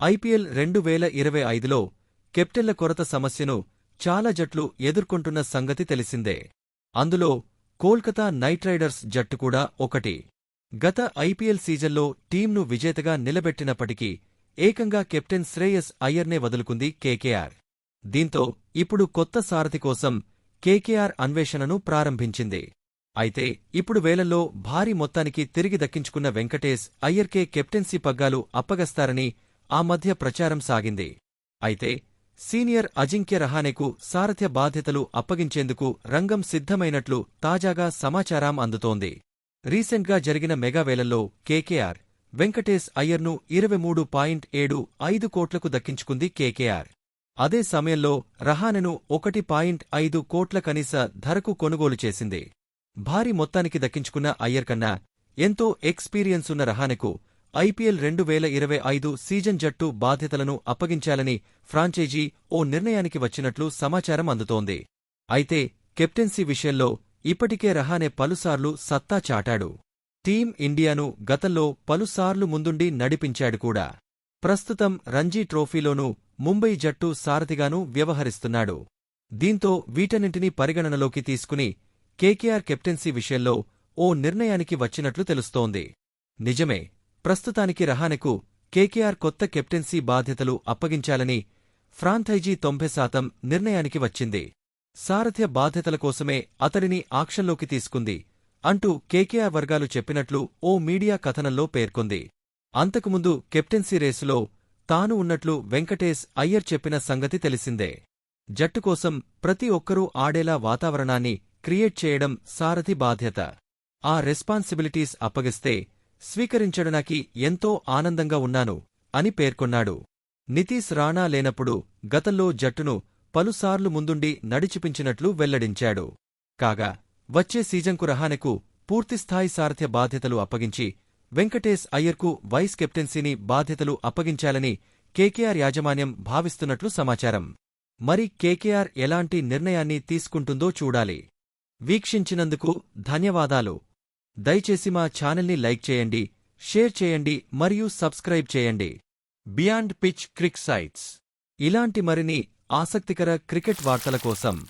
IPL రెండు వేల ఇరవై ఐదులో కెప్టెన్ల కొరత సమస్యను చాలా జట్లు ఎదుర్కొంటున్న సంగతి తెలిసిందే. అందులో కోల్కతా నైట్ రైడర్స్ జట్టు కూడా ఒకటి. గత ఐపీఎల్ సీజన్లో టీంను విజేతగా నిలబెట్టినప్పటికీ ఏకంగా కెప్టెన్ శ్రేయస్ అయ్యర్నే వదులుకుంది కేకేఆర్. దీంతో ఇప్పుడు కొత్త సారథి కోసం కేకేఆర్ అన్వేషణను ప్రారంభించింది. అయితే ఇప్పుడు వేలంలో భారీ మొత్తానికి తిరిగి దక్కించుకున్న వెంకటేశ్ అయ్యర్కే కెప్టెన్సీ పగ్గాలు అప్పగస్తారని ఆ మధ్య ప్రచారం సాగింది. అయితే సీనియర్ అజింక్య రహానెకు సారథ్య బాధ్యతలు అప్పగించేందుకు రంగం సిద్ధమైనట్లు తాజాగా సమాచారం అందుతోంది. రీసెంట్గా జరిగిన మెగావేలల్లో కేకేఆర్ వెంకటేశ్ అయ్యర్ను ఇరవై మూడు పాయింట్ ఏడు ఐదు కోట్లకు దక్కించుకుంది కేకేఆర్. అదే సమయంలో రహానెను ఒకటి పాయింట్ ఐదు కోట్ల కనీస ధరకు కొనుగోలు చేసింది. భారీ మొత్తానికి దక్కించుకున్న అయ్యర్ కన్నా ఎంతో ఎక్స్పీరియన్సున్న రహానెకు ఐపీఎల్ రెండు వేల ఇరవై ఐదు సీజన్ జట్టు బాధ్యతలను అప్పగించాలని ఫ్రాంచైజీ ఓ నిర్ణయానికి వచ్చినట్లు సమాచారం అందుతోంది. అయితే కెప్టెన్సీ విషయంలో ఇప్పటికే రహానే పలుసార్లు సత్తా చాటాడు. టీం ఇండియాను గతంలో పలుసార్లు ముందుండి నడిపించాడు కూడా. ప్రస్తుతం రంజీ ట్రోఫీలోనూ ముంబై జట్టు సారథిగానూ వ్యవహరిస్తున్నాడు. దీంతో వీటన్నింటినీ పరిగణనలోకి తీసుకుని కేకేఆర్ కెప్టెన్సీ విషయంలో ఓ నిర్ణయానికి వచ్చినట్లు తెలుస్తోంది. నిజమే ప్రస్తుతానికి రహానెకు కేకేఆర్ కొత్త కెప్టెన్సీ బాధ్యతలు అప్పగించాలని ఫ్రాంథైజీ తొంభై శాతం నిర్ణయానికి వచ్చింది. సారథ్య బాధ్యతల కోసమే అతడిని ఆక్షన్లోకి తీసుకుంది అంటూ కేకేఆర్ వర్గాలు చెప్పినట్లు ఓ మీడియా కథనంలో పేర్కొంది. అంతకుముందు కెప్టెన్సీ రేసులో తాను ఉన్నట్లు వెంకటేశ్ అయ్యర్ చెప్పిన సంగతి తెలిసిందే. జట్టు కోసం ప్రతి ఒక్కరూ ఆడేలా వాతావరణాన్ని క్రియేట్ చేయడం సారథి బాధ్యత. ఆ రెస్పాన్సిబిలిటీస్ అప్పగిస్తే స్వీకరించడానికి ఎంతో ఆనందంగా ఉన్నాను అని పేర్కొన్నాడు. నితీశ్ రాణా లేనప్పుడు గతంలో జట్టును పలుసార్లు ముందుండి నడిచిపించినట్లు వెల్లడించాడు. కాగా వచ్చే సీజన్కు రహానెకు పూర్తిస్థాయి సారథ్య బాధ్యతలు అప్పగించి వెంకటేశ్ అయ్యర్కు వైస్ కెప్టెన్సీని బాధ్యతలు అప్పగించాలని కేకేఆర్ యాజమాన్యం భావిస్తున్నట్లు సమాచారం. మరి కేకేఆర్ ఎలాంటి నిర్ణయాన్ని తీసుకుంటుందో చూడాలి. వీక్షించినందుకు ధన్యవాదాలు. దయచేసి మా ఛానల్ని లైక్ చేయండి షేర్ చేయండి మరియు సబ్స్క్రైబ్ చేయండి. Beyond pitch crick sites. ఇలాంటి మరిన్ని ఆసక్తికర క్రికెట్ వార్తల కోసం